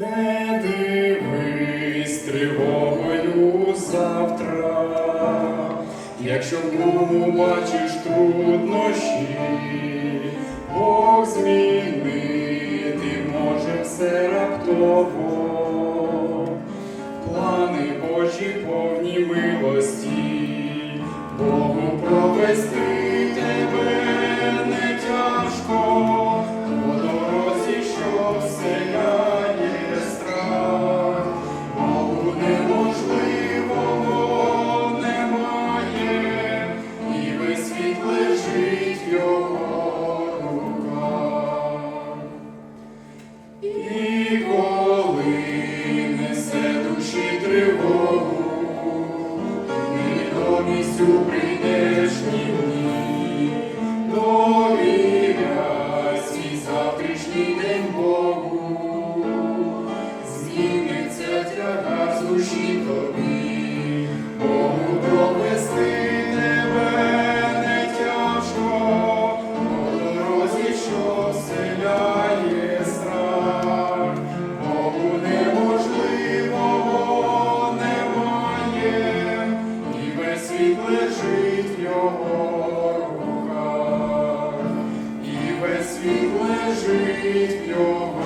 Не дивись тривогою завтра, якщо бачиш труднощі, Бог змінити може все раптово, плани Божі повні милості, Богу провести І коли несе душі тривогу, невідомість у прийдешні лежить в його руках, і весь світ лежить в його